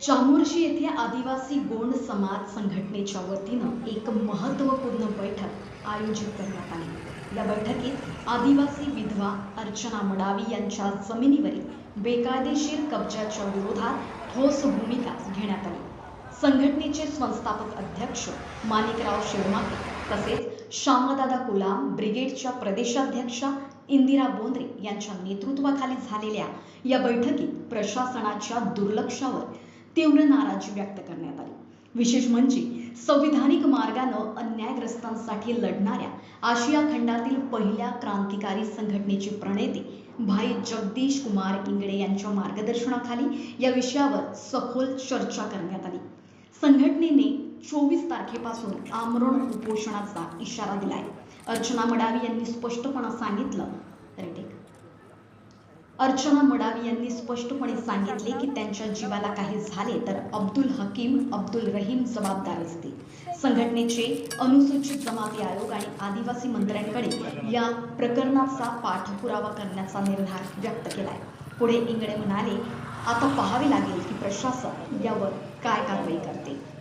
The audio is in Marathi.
चामोर्शी येथे आदिवासी गोंड समाज संघटनेच्या वतीनं एक महत्त्वपूर्ण बैठक आयोजित करण्यात आली. या बैठकीत आदिवासी विधवा अर्चना मडावी यांच्या जमिनीवरील बेकायदेशीर कब्जाच्या विरोधात ठोस भूमिका घेण्यात आली. संघटनेचे संस्थापक अध्यक्ष माणिकराव शेळमाके तसेच श्यामदादा कुलाम ब्रिगेडच्या प्रदेशाध्यक्षा इंदिरा बोंद्रे यांच्या नेतृत्वाखाली झालेल्या या बैठकीत प्रशासनाच्या दुर्लक्षावर तीव्र नाराजी व्यक्त करण्यात आली. विशेष म्हणजे संविधानिक मार्गानं अन्यायग्रस्तांसाठी लढणाऱ्या आशिया खंडातील पहिल्या क्रांतिकारी संघटनेचे प्रणेते भाई जगदीश कुमार इंगळे यांच्या मार्गदर्शनाखाली या विषयावर सखोल चर्चा करण्यात आली. संघटनेने चोवीस तारखेपासून आमरण उपोषणाचा इशारा दिलाय. अर्चना मडावी यांनी स्पष्टपणे सांगितलं अर्चना मडावी यांनी स्पष्टपणे सांगितले की त्यांच्या जीवाला काही झाले तर अब्दुल हकीम अब्दुल रहीम जबाबदार असतील. संघटनेचे अनुसूचित जमाती आयोग आणि आदिवासी मंत्र्यांकडे या प्रकरणाचा पाठपुरावा करण्याचा निर्धार व्यक्त केलाय. पुढे इंगळे म्हणाले आता पाहावे लागेल की प्रशासन यावर काय कारवाई करते.